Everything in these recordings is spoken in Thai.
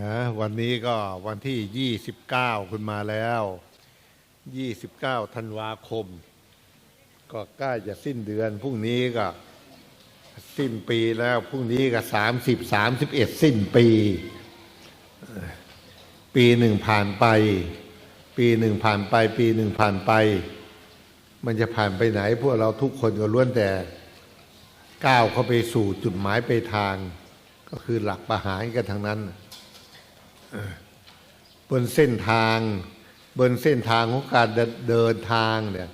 ฮะวันนี้ก็วันที่ 29คุณมาแล้ว 29ธันวาคม ก็ใกล้จะสิ้นเดือนพรุ่งนี้ก็สิ้นปีแล้วพรุ่งนี้ก็30 31 สิ้นปีเอ่อปีหนึ่งผ่านไป ปีหนึ่งผ่านไป ปีหนึ่งผ่านไป มันจะผ่านไปไหน พวกเราทุกคนก็ล้วนแต่ก้าวเข้าไปสู่จุดหมายปลายทาง ก็คือหลักประหารกันทางนั้นบนเส้นทางบนเส้นทางของการเดินเดินทางเนี่ย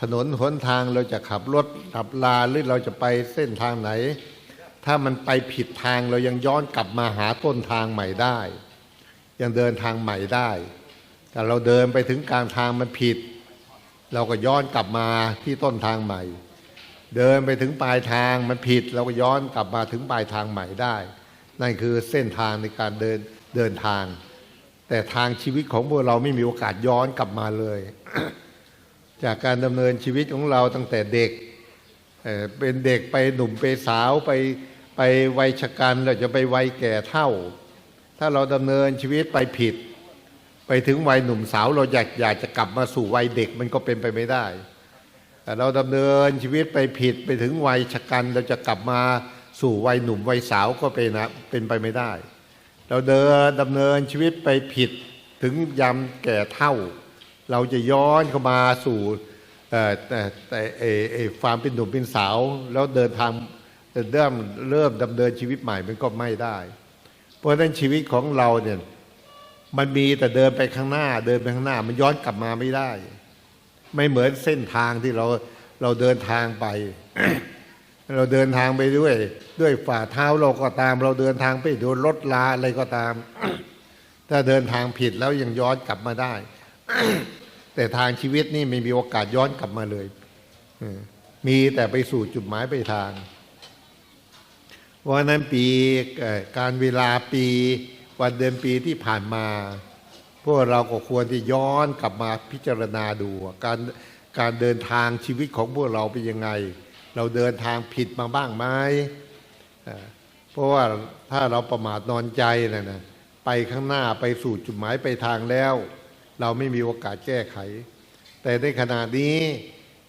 ถนนหนทางเราจะขับรถขับลาหรือเราจะไปเส้นทางไหน ถ้ามันไปผิดทางเรายังย้อนกลับมาหาต้นทางใหม่ได้ ยังเดินทางใหม่ได้ แต่เราเดินไปถึงกลางทางมันผิด เราก็ย้อนกลับมาที่ต้นทางใหม่ เดินไปถึงปลายทางมันผิด เราก็ย้อนกลับมาถึงปลายทางใหม่ได้ นั่นคือเส้นทางในการเดินเดินทาง แต่ทางชีวิตของพวกเราไม่มีโอกาสย้อนกลับมาเลย จากการดำเนินชีวิตของเราตั้งแต่เด็กเเป็นเด็กไปหนุ่มไปสาวไปไปวัยชะกันเราจะไปวัยแก่เท่า ถ้าเราดำเนินชีวิตไปผิด ไปถึงวัยหนุ่มสาวเราอยากอยากจะกลับมาสู่วัยเด็กมันก็เป็นไปไม่ได้แต่เราดำเนินชีวิตไปผิดไปถึงวัยชะกันเราจะกลับมา สู่วัยหนุ่มวัยสาวก็เป็นนะเป็นไปไม่ได้ เราเดินดำเนินชีวิตไปผิดถึงยามแก่เท่า เราจะย้อนเข้ามาสู่แต่แต่เอเอความเป็นหนุ่มเป็นสาว แล้วเดินทางเริ่มเริ่มดำเนินชีวิตใหม่มันก็ไม่ได้ เพราะฉะนั้นชีวิตของเราเนี่ยมันมีแต่เดินไปข้างหน้า เดินไปข้างหน้า มันย้อนกลับมาไม่ได้ ไม่เหมือนเส้นทางที่เราเราเดินทางไป เราเดินทางไปด้วย ด้วยฝ่าเท้าเราก็ตาม เราเดินทางไปโดนรถลาอะไรก็ตาม ถ้าเดินทางผิดแล้วยังย้อนกลับมาได้ แต่ทางชีวิตนี่ไม่มีโอกาสย้อนกลับมาเลยมีแต่ไปสู่จุดหมายปลายทางเพรานั้นปีการเวลาปีวันเดือนปีที่ผ่านมา พวกเราก็ควรที่ย้อนกลับมาพิจารณาดู การการเดินทางชีวิตของพวกเราเป็นยังไง เราเดินทางผิดมาบ้างไหมเพราะว่าถ้าเราประมาทนอนใจนะนะไปข้างหน้าไปสู่จุดหมายไปทางแล้ว เราไม่มีโอกาสแก้ไข แต่ในขณะนี้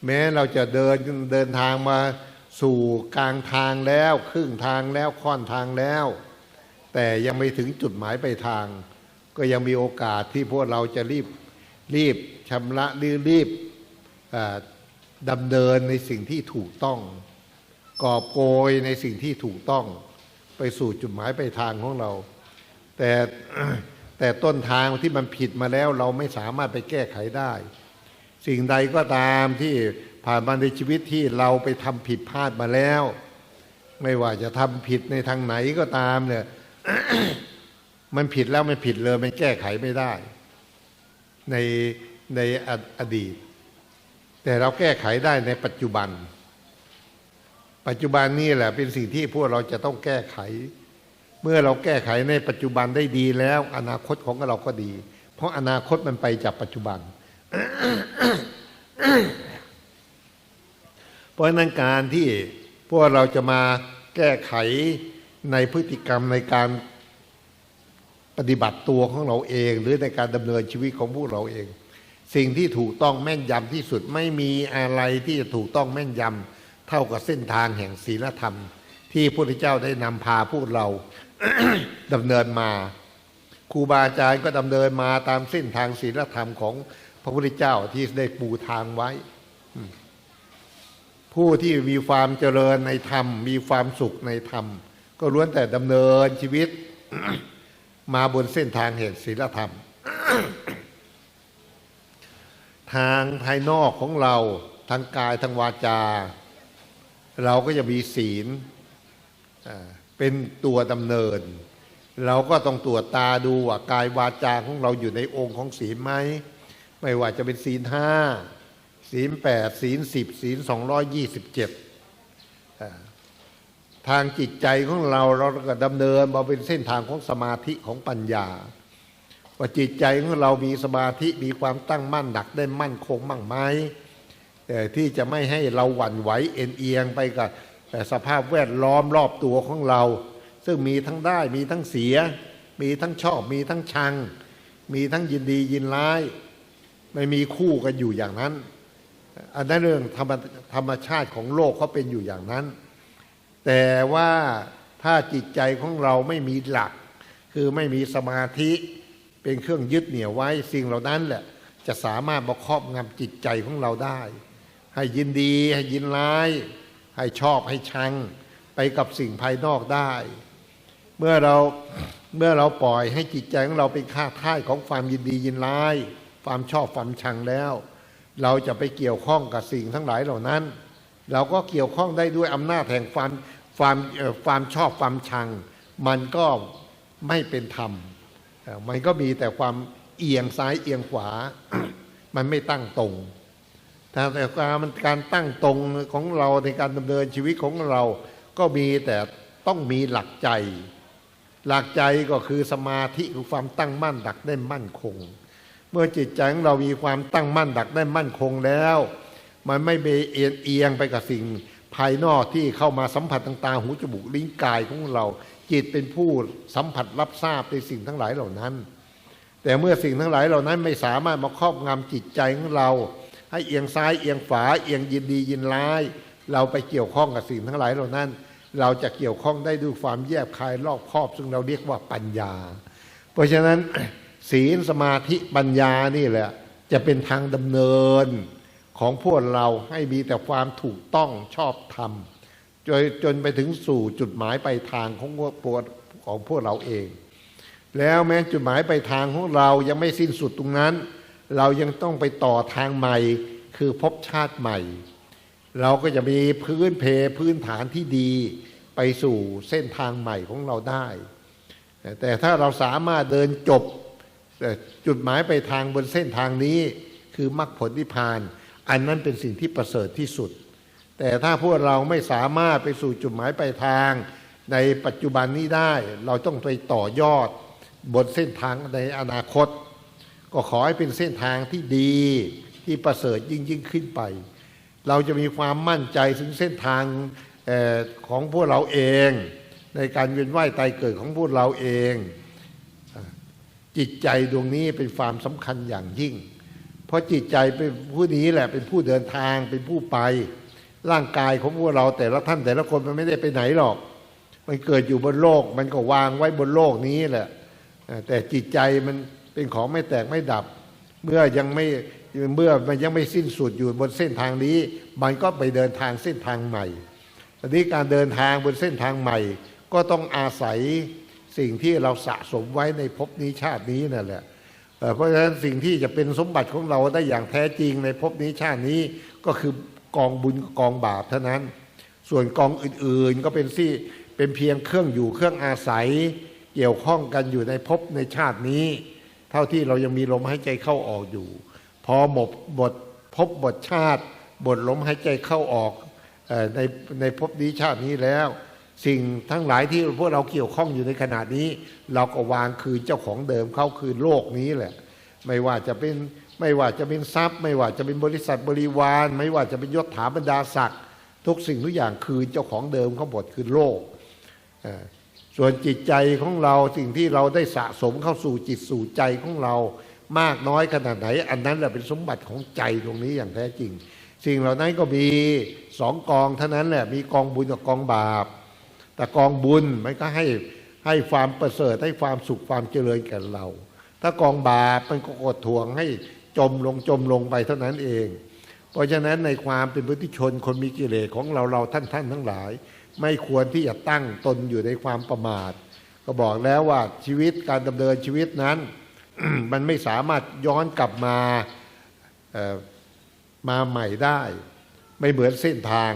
แม้เราจะเดินเดินทางมาสู่กลางทางแล้ว ครึ่งทางแล้วค่อนทางแล้ว แต่ยังไม่ถึงจุดหมายไปทาง ก็ยังมีโอกาสที่พวกเราจะรีบรีบชำระรือรีบ ดำเนินในสิ่งที่ถูกต้อง กอบโกยในสิ่งที่ถูกต้อง ไปสู่จุดหมายปลายทางของเรา แต่แต่ต้นทางที่มันผิดมาแล้วเราไม่สามารถไปแก้ไขได้ สิ่งใดก็ตามที่ผ่านมาในชีวิตที่เราไปทำผิดพลาดมาแล้ว ไม่ว่าจะทำผิดในทางไหนก็ตามเนี่ยมันผิดแล้วมันผิดเลยมันแก้ไขไม่ได้ ในในออดีต แต่เราแก้ไขได้ในปัจจุบัน ปัจจุบันนี่แหละเป็นสิ่งที่พวกเราจะต้องแก้ไข เมื่อเราแก้ไขในปัจจุบันได้ดีแล้ว อนาคตของเราก็ดี เพราะอนาคตมันไปจากปัจจุบัน เพราะนั้นการที่พวกเราจะมาแก้ไขในพฤติกรรมในการปฏิบัติตัวของเราเอง หรือในการดำเนินชีวิตของพวกเราเอง สิ่งที่ถูกต้องแม่นยำที่สุดไม่มีอะไรที่จะถูกต้องแม่นยำเท่ากับเส้นทางแห่งศีลธรรม ที่พระพุทธเจ้าได้นำพาพวกเราดำเนินมาครูบาอาจารย์ก็ดำเนินมาตามเส้นทางศีลธรรมของพระพุทธเจ้าที่ได้ปูทางไว้ ผู้ที่มีความเจริญในธรรม มีความสุขในธรรม ก็ล้วนแต่ดำเนินชีวิต มาบนเส้นทางแห่งศีลธรรม ทางภายนอกของเราทางกายทางวาจา เราก็จะมีศีลเป็นตัวดำเนิน เราก็ต้องตรวจตาดูว่ากายวาจาของเราอยู่ในองค์ของศีลไหมไม่ว่าจะเป็นศีลห้าศีลแปดศีลสิบศีลสองร้อยยี่สิบเจ็ดทางจิตใจของเราเราก็ดำเนินมาเป็นเส้นทางของสมาธิของปัญญา ว่าจิตใจของเรามีสมาธิมีความตั้งมั่นหนักได้มั่นคงมั่งไหมแต่ที่จะไม่ให้เราหวั่นไหวเอ็นเอียงไปกับแต่สภาพแวดล้อมรอบตัวของเรา ซึ่งมีทั้งได้มีทั้งเสีย มีทั้งชอบมีทั้งชัง มีทั้งยินดียินร้าย ไม่มีคู่กันอยู่อย่างนั้น อันนั้นเรื่องธรรมธรรมชาติของโลกเขาเป็นอยู่อย่างนั้น แต่ว่าถ้าจิตใจของเราไม่มีหลัก คือไม่มีสมาธิ เป็นเครื่องยึดเหนี่ยวไว้สิ่งเหล่านั้นแหละ จะสามารถมาครอบงำจิตใจของเราได้ ให้ยินดีให้ยินร้าย ให้ชอบให้ชัง ไปกับสิ่งภายนอกได้ เมื่อเราเมื่อเราปล่อยให้จิตใจของเราเป็นข้าท่ายของความยินดียินร้าย ความชอบความชังแล้ว เราจะไปเกี่ยวข้องกับสิ่งทั้งหลายเหล่านั้น เราก็เกี่ยวข้องได้ด้วยอำนาจแห่งความความความชอบความชัง มันก็ไม่เป็นธรรม มันก็มีแต่ความเอียงซ้ายเอียงขวา มันไม่ตั้งตรงแต่แต่การมันการตั้งตรงของเราในการดำเนินชีวิตของเราก็มีแต่ต้องมีหลักใจ หลักใจก็คือสมาธิคือความตั้งมั่นดักได้มั่นคง เมื่อจิตใจของเรามีความตั้งมั่นดักได้มั่นคงแล้ว มันไม่ไปเอียงเอียงไปกับสิ่ง ภายนอกที่เข้ามาสัมผัสทางตาหูจมูกลิ้นกายของเรา จิตเป็นผู้สัมผัสรับทราบในสิ่งทั้งหลายเหล่านั้น แต่เมื่อสิ่งทั้งหลายเหล่านั้นไม่สามารถมาครอบงำจิตใจของเรา ให้เอียงซ้ายเอียงขวาเอียงยินดียินร้าย เราไปเกี่ยวข้องกับสิ่งทั้งหลายเหล่านั้น เราจะเกี่ยวข้องได้ด้วยความแยบคายรอบครอบ ซึ่งเราเรียกว่าปัญญา เพราะฉะนั้นศีลสมาธิปัญญานี่แหละ จะเป็นทางดำเนินของพวกเราให้มีแต่ความถูกต้องชอบธรรม จนจนไปถึงสู่จุดหมายปลายทางของพวกปวดของพวกเราเอง แล้วแม้จุดหมายปลายทางของเรายังไม่สิ้นสุดตรงนั้น เรายังต้องไปต่อทางใหม่ คือภพชาติใหม่ เราก็จะมีพื้นเพพื้นฐานที่ดี ไปสู่เส้นทางใหม่ของเราได้ แต่ถ้าเราสามารถเดินจบจุดหมายไปลายทางบนเส้นทางนี้ คือมรรคผลนิพพาน อันนั้นเป็นสิ่งที่ประเสริฐที่สุด แต่ถ้าพวกเราไม่สามารถไปสู่จุดหมายปลายทาง ในปัจจุบันนี้ได้ เราต้องไปต่อยอดบนเส้นทางในอนาคต ก็ขอให้เป็นเส้นทางที่ดีที่ประเสริฐยิ่งยิ่งขึ้นไป เราจะมีความมั่นใจถึงเส้นทางออของพวกเราเอง ในการเวียนว่ายตายเกิดของพวกเราเอง จิตใจดวงนี้เป็นความสำคัญอย่างยิ่ง เพราะจิตใจเป็นผู้นี้แหละเป็นผู้เดินทางเป็นผู้ไป ร่างกายของพวกเราแต่ละท่านแต่ละคนมันไม่ได้ไปไหนหรอก มันเกิดอยู่บนโลก มันก็วางไว้บนโลกนี้แหละ แต่จิตใจมันเป็นของไม่แตกไม่ดับ เมื่อยังไม่เมื่อมันยังไม่สิ้นสุดอยู่บนเส้นทางนี้ มันก็ไปเดินทางเส้นทางใหม่ทีนี้การเดินทางบนเส้นทางใหม่ ก็ต้องอาศัยสิ่งที่เราสะสมไว้ในภพนี้ชาตินี้นั่นแหละเอ่อเพราะฉะนั้นสิ่งที่จะเป็นสมบัติของเราได้อย่างแท้จริงในภพนี้ชาตินี้ก็คือ กองบุญกับกองบาปเท่านั้น ส่วนกองอื่นๆก็เป็นที่เป็นเพียงเครื่องอยู่เครื่องอาศัย เกี่ยวข้องกันอยู่ในภพในชาตินี้ เท่าที่เรายังมีลมหายใจเข้าออกอยู่ พอหมดบทภพบทชาติบทลมหายใจเข้าออกในในภพนี้ชาตินี้แล้ว สิ่งทั้งหลายที่พวกเราเกี่ยวข้องอยู่ในขณะนี้ เราก็วางคืนเจ้าของเดิมเขาคืนโลกนี้แหละ ไม่ว่าจะเป็น ไม่ว่าจะเป็นทรัพย์ ไม่ว่าจะเป็นบริษัทบริวาร ไม่ว่าจะเป็นยศถาบรรดาศักดิ์ทุกสิ่งทุกอย่างคืนเจ้าของเดิมเขาหมดคืนโลก ส่วนจิตใจของเราสิ่งที่เราได้สะสมเข้าสู่จิตสู่ใจของเรามากน้อยขนาดไหน อันนั้นแหละเป็นสมบัติของใจตรงนี้อย่างแท้จริง สิ่งเหล่านั้นก็มีสองกองเท่านั้นแหละมีกองบุญกับกองบาป แต่กองบุญมันก็ให้ให้ความประเสริฐให้ความสุขความเจริญแก่เรา ถ้ากองบาปมันก็กดทวงให้ จมลงจมลงไปเท่านั้นเอง เพราะฉะนั้นในความเป็นพุทธิชนคนมีกิเลสของเราเราท่านท่านทั้งหลาย ไม่ควรที่จะตั้งตนอยู่ในความประมาท ก็บอกแล้วว่าชีวิตการดำเนินชีวิตนั้น มันไม่สามารถย้อนกลับมามาใหม่ได้ ไม่เหมือนเส้นทาง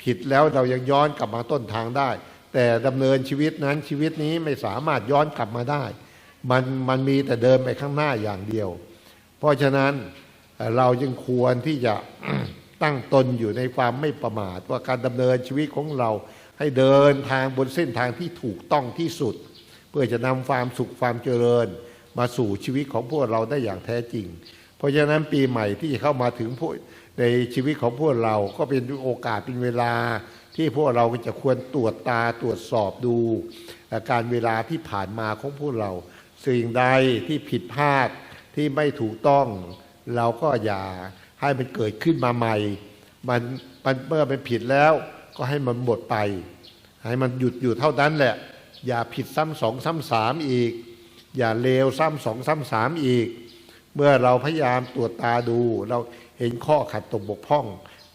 ผิดแล้วเรายังย้อนกลับมาต้นทางได้ แต่ดำเนินชีวิตนั้นชีวิตนี้ไม่สามารถย้อนกลับมาได้ มันมันมีแต่เดินไปข้างหน้าอย่างเดียว เพราะฉะนั้นเราจึงควรที่จะตั้งตนอยู่ในความไม่ประมาท ว่าการดำเนินชีวิตของเราให้เดินทางบนเส้นทางที่ถูกต้องที่สุด เพื่อจะนำความสุขความเจริญ มาสู่ชีวิตของพวกเราได้อย่างแท้จริง เพราะฉะนั้นปีใหม่ที่เข้ามาถึงพวกในชีวิตของพวกเราก็เป็นโอกาสเป็นเวลาที่พวกเราจะควรตรวจตาตรวจสอบดู การเวลาที่ผ่านมาของพวกเรา สิ่งใดที่ผิดพลาด ที่ไม่ถูกต้อง เราก็อย่าให้มันเกิดขึ้นมาใหม่ มันมันเมื่อมันผิดแล้ว ก็ให้มันหมดไป ให้มันหยุดอยู่เท่านั้นแหละ อย่าผิดซ้ำสองซ้ำสามอีก อย่าเลวซ้ำสองซ้ำสามอีก เมื่อเราพยายามตรวจตาดู เราเห็นข้อขัดตกบกพร่อง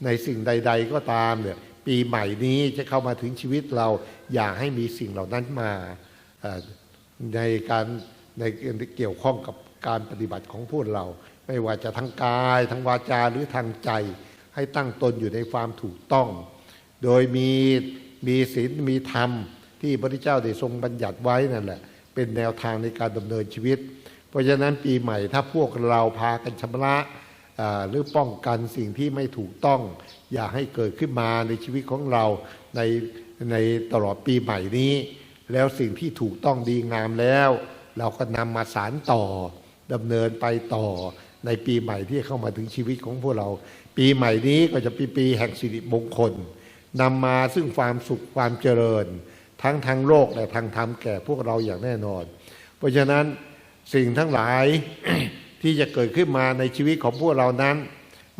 ในสิ่งใด ๆ ก็ตามเนี่ยปีใหม่นี้จะเข้ามาถึงชีวิตเราอย่าให้มีสิ่งเหล่านั้นมาในการในเกี่ยวข้องกับ การปฏิบัติของพวกเรา ไม่ว่าจะทางกายทางวาจาหรือทางใจ ให้ตั้งตนอยู่ในความถูกต้อง โดยมีมีศีลมีธรรม ที่พระพุทธเจ้าได้ทรงบัญญัติไว้นั่นแหละ เป็นแนวทางในการดำเนินชีวิต เพราะฉะนั้นปีใหม่ถ้าพวกเราพากันชำระหรือป้องกันสิ่งที่ไม่ถูกต้อง อย่าให้เกิดขึ้นมาในชีวิตของเราในในตลอดปีใหม่นี้ แล้วสิ่งที่ถูกต้องดีงามแล้ว เราก็นำมาสารต่อ ดำเนินไปต่อในปีใหม่ที่เข้ามาถึงชีวิตของพวกเรา ปีใหม่นี้ก็จะเป็นปีแห่งสิริมงคลนำมาซึ่งความสุขความเจริญ ทั้งทางโลกและทางธรรมแก่พวกเราอย่างแน่นอน เพราะฉะนั้นสิ่งทั้งหลายที่จะเกิดขึ้นมาในชีวิตของพวกเรานั้น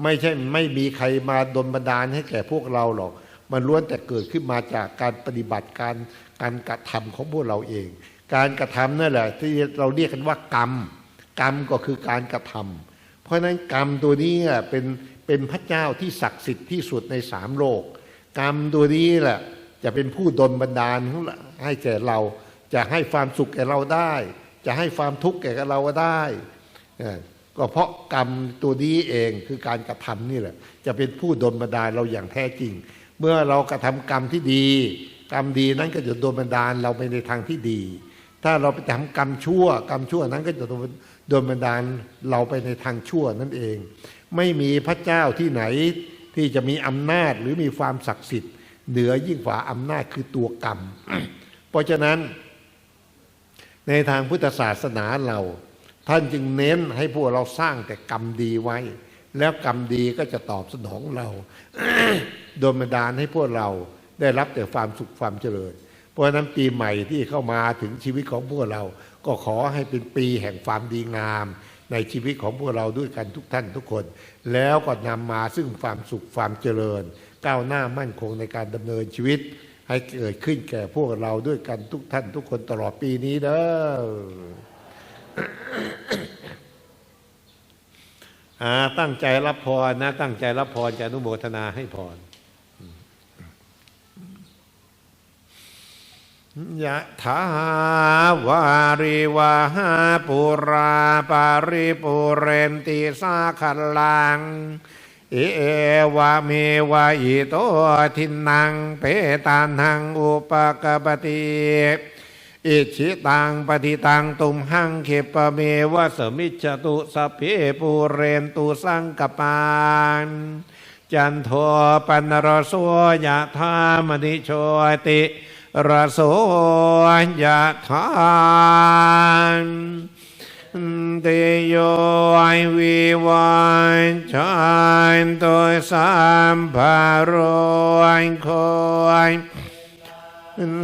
ไม่ใช่ไม่มีใครมาดลบันดาลให้แก่พวกเราหรอก มันล้วนแต่เกิดขึ้นมาจากการปฏิบัติการการกระทำของพวกเราเอง การกระทำนั่นแหละที่เราเรียกกันว่ากรรม กรรมก็คือการกระทำเพราะฉะนั้นกรรมตัวนี้อะเป็นเป็นพระเจ้าที่ศักดิ์สิทธิ์ที่สุดในสามโลก กรรมตัวนี้แหละจะเป็นผู้ดลบันดาลให้แก่เรา จะให้ความสุขแก่เราได้ จะให้ความทุกข์แก่เราก็ได้ ก็เพราะกรรมตัวนี้เองคือการกระทำนี่แหละ จะเป็นผู้ดลบันดาลเราอย่างแท้จริง เมื่อเรากระทำกรรมที่ดี กรรมดีนั้นก็จะดลบันดาลเราไปในทางที่ดี ถ้าเราไปทำกรรมชั่ว กรรมชั่วนั้นก็จะดล โดนบันดาลเราไปในทางชั่วนั่นเอง ไม่มีพระเจ้าที่ไหนที่จะมีอำนาจหรือมีความศักดิ์สิทธิ์ เหนือยิ่งกว่าอำนาจคือตัวกรรม เพราะฉะนั้น ในทางพุทธศาสนาเรา ท่านจึงเน้นให้พวกเราสร้างแต่กรรมดีไว้ แล้วกรรมดีก็จะตอบสนองเรา โดยบันดาลให้พวกเราได้รับแต่ความสุขความเจริญ เพราะนั้นปีใหม่ที่เข้ามาถึงชีวิตของพวกเรา ก็ขอให้เป็นปีแห่งความดีงาม ในชีวิตของพวกเราด้วยกันทุกท่านทุกคน แล้วก็นำมาซึ่งความสุขความเจริญ ก้าวหน้ามั่นคงในการดำเนินชีวิต ให้เกิดขึ้นแก่พวกเราด้วยกันทุกท่านทุกคนตลอดปีนี้เด้อตั้งใจรับพรนะ ตั้งใจรับพรจะอนุโมทนาให้พร ยะถาวาริวาหาปุราปาริปุเรนติสาขลังเอวะเมวะอิโตทินังเปตานังอุปกปติอิชิตังปฏิตังตุมหังเขปเมวะสมิจตุสเพปูเรนตุสังกปานจันโทปันรโสยะธามณิโชติ รโสยะธามเตโยไอวิวันชันตัวสัมภารโยโคย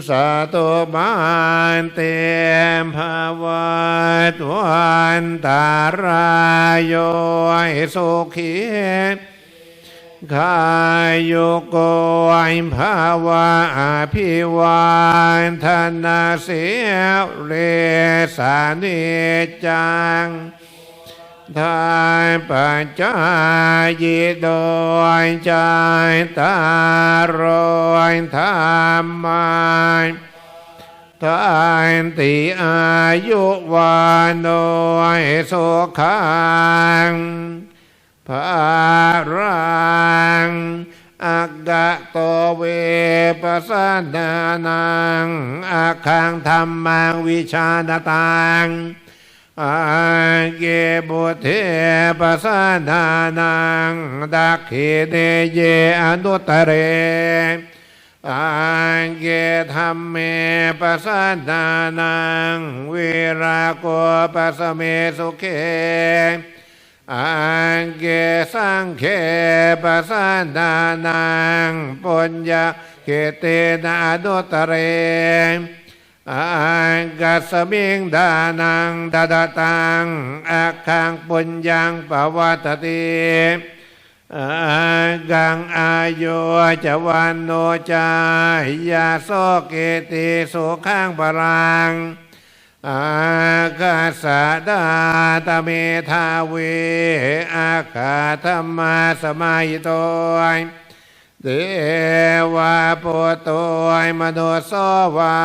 สาตุบานเตมภาวตวันตารายโยสุขี ขายุโกยภาวะอภิวันธนาเสียเรสานิจังทายปัจจายโดยใจตารอยธรรมายทายติอายุวานโดยสุขัง ภารังอักกะโตเวปสสนานังอาคังธรรมังวิชาณตังอาเกบุเทปสสนานังดักขิเดเยอนุตเรอาเกธรรมเมปสสนานังวิราโกปัสสเมสุเข อาเกสังเคปัสสนานังปุญญาเขเตนะอนุตเรอังกัสมิงดานังดาดาตังอาคังปุญญังปวัตติอากังอายุจวันโนจายาโสเกติสุขังปรัง อากาสะดาตเมทาเวอาคาธรรมาสมัยโตยเดวะปุตโตยมโนสวา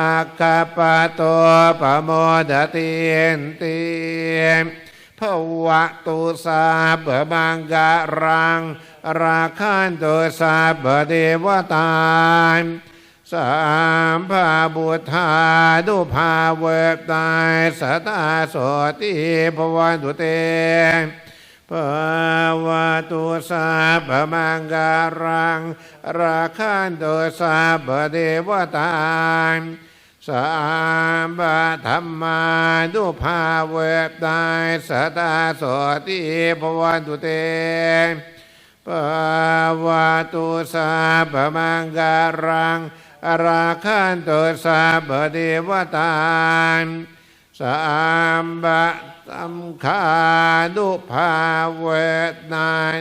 อาคาปะโตปโมดตินติภวะตุสาบบังการัง ราคันตุสาบเดวตา สามพาบุตธาดุภาเวบตายสตาโสติภวันตุเตภาวะตุสาพมังการัง ราคันตุสาบเดวตาสามบาธรรมาดุภาเวบตายสตาโสติภวันตุเตปาวาตุสาปมังการัง ราคันตุสาปเดวตานสามบะตัมคาดุภาเวทนาย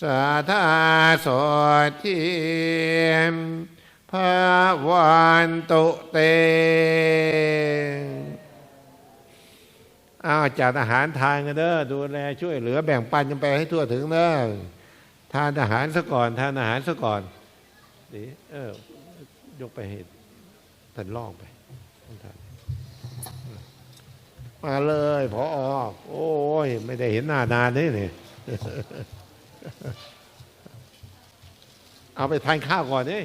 สาธาโสทิมภาวันตุเตอ้าวจัดอาหารทานกันเด้อดูแลช่วยเหลือแบ่งปันกันไปให้ทั่วถึงเด้อทานอาหารซะก่อน ทานอาหารซะก่อนดีเออ ยกไปเห้ท่านล่องไปท่านมาเลยพอโอ้ย ไม่ได้เห็นหน้านานนี่นี่เอาไปทานข้าวก่อนนี่